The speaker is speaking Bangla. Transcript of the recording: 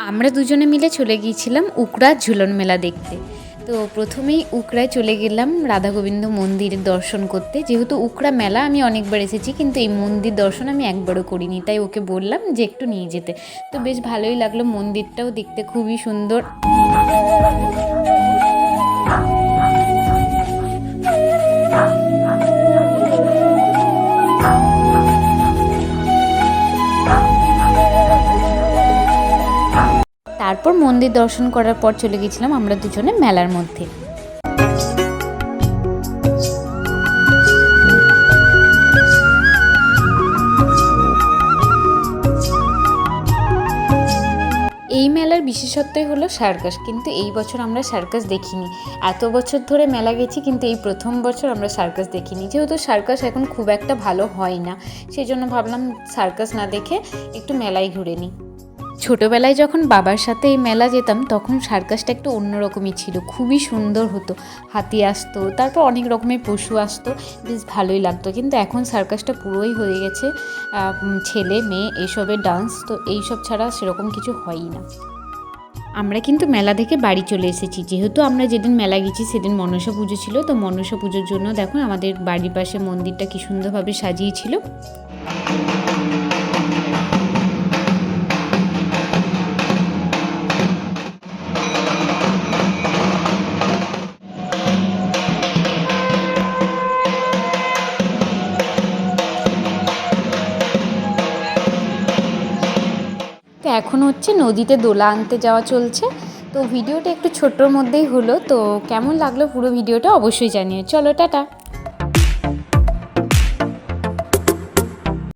আমরা দুজনে মিলে চলে গিয়েছিলাম উকড়া ঝুলন মেলা দেখতে। তো প্রথমেই উকড়ায় চলে গেলাম রাধা গোবিন্দ মন্দির দর্শন করতে। যেহেতু উকড়া মেলা, আমি অনেকবার এসেছি, কিন্তু এই মন্দির দর্শন আমি একবারও করিনি, তাই ওকে বললাম যে একটু নিয়ে যেতে। তো বেশ ভালোই লাগল মন্দিরটাও দেখতে, খুবই সুন্দর। তারপর মন্দির দর্শন করার পর চলে গেছিলাম আমরা দুজনে মেলার মধ্যে। এই মেলার বিশেষত্বই হলো সার্কাস, কিন্তু এই বছর আমরা সার্কাস দেখিনি। এত বছর ধরে মেলা গেছি, কিন্তু এই প্রথম বছর আমরা সার্কাস দেখিনি। যেহেতু সার্কাস এখন খুব একটা ভালো হয় না সেই জন্য ভাবলাম সার্কাস না দেখে একটু মেলায় ঘুরে নিই। ছোটোবেলায় যখন বাবার সাথে এই মেলা যেতাম, তখন সার্কাসটা একটু অন্যরকমই ছিল। খুবই সুন্দর হতো। হাতি আসতো, তারপর অনেক রকমের পশু আসতো। বেশ ভালোই লাগতো। কিন্তু এখন সার্কাসটা পুরোই হয়ে গেছে। ছেলে, মেয়ে এইসবের ডান্স, তো এইসব ছাড়া সেরকম কিছু হয়ই না। আমরা কিন্তু মেলা থেকে বাড়ি চলে এসেছি। যেহেতু আমরা যেদিন মেলা গেছি, সেদিন মনসা পুজো ছিল। তো মনসা পুজোর জন্য দেখুন, আমাদের বাড়ির পাশে মন্দিরটা কি সুন্দরভাবে সাজিয়েছিল। তো এখন হচ্ছে নদীতে দোলা আনতে যাওয়া চলছে। তো ভিডিওটা একটু ছোট্টর মধ্যেই হলো। তো কেমন লাগল পুরো ভিডিওটা অবশ্যই জানিয়ে চলো, টাটা।